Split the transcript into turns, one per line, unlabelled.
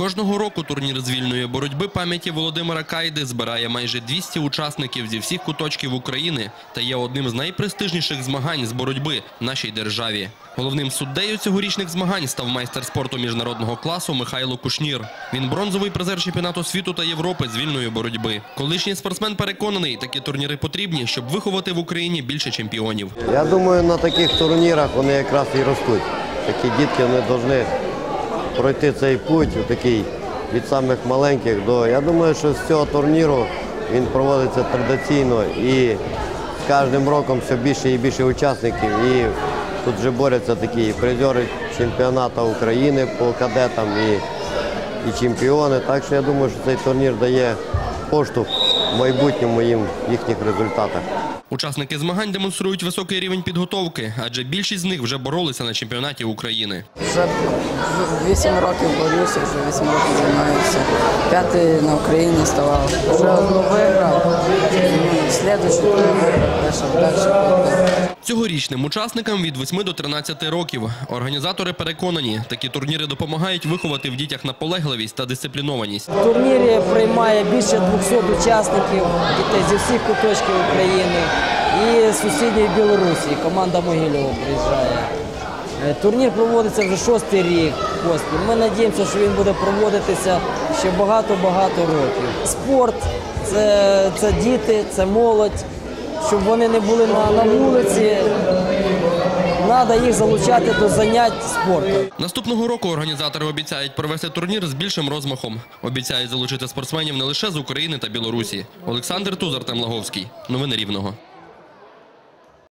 Кожного року турнір з вільної боротьби пам'яті Володимира Кайди збирає майже 200 учасників зі всіх куточків України та є одним з найпрестижніших змагань з боротьби в нашій державі. Головним суддею цьогорічних змагань став майстер спорту міжнародного класу Михайло Кушнір. Він бронзовий призер чемпіонату світу та Європи з вільної боротьби. Колишній спортсмен переконаний, такі турніри потрібні, щоб виховати в Україні більше чемпіонів.
Я думаю, на таких турнірах вони якраз і ростуть. Такі дітки вони повинні пройти цей путь, такий від самих маленьких до. Я думаю, що з цього турніру він проводиться традиційно і з кожним роком все більше і більше учасників. І тут вже борються такі і призери чемпіонату України по кадетам і, і чемпіони. Так що я думаю, що цей турнір дає поштовх в майбутньому їм в їхніх результатах.
Учасники змагань демонструють високий рівень підготовки, адже більшість з них вже боролися на чемпіонаті України.
Вже 8 років борюся, вже 8 років займаюся. П'ятий на Україні ставав. Вже одну виграв, ну, виграв, далі далі.
Цьогорічним учасникам від 8 до 13 років. Організатори переконані, такі турніри допомагають виховати в дітях наполегливість та дисциплінованість.
В турнірі приймає більше 200 учасників дітей зі всіх куточків України і сусідньої Білорусі. Команда Могилєва приїжджає. Е, Турнір проводиться вже шостий рік поспіль. Ми надіємося, що він буде проводитися ще багато-багато років. Спорт це, це діти, це молодь, щоб вони не були на, на вулиці. Треба їх залучати до занять спорту.
Наступного року організатори обіцяють провести турнір з більшим розмахом. Обіцяють залучити спортсменів не лише з України та Білорусі. Олександр Тузар Лаговський. Новини Рівного.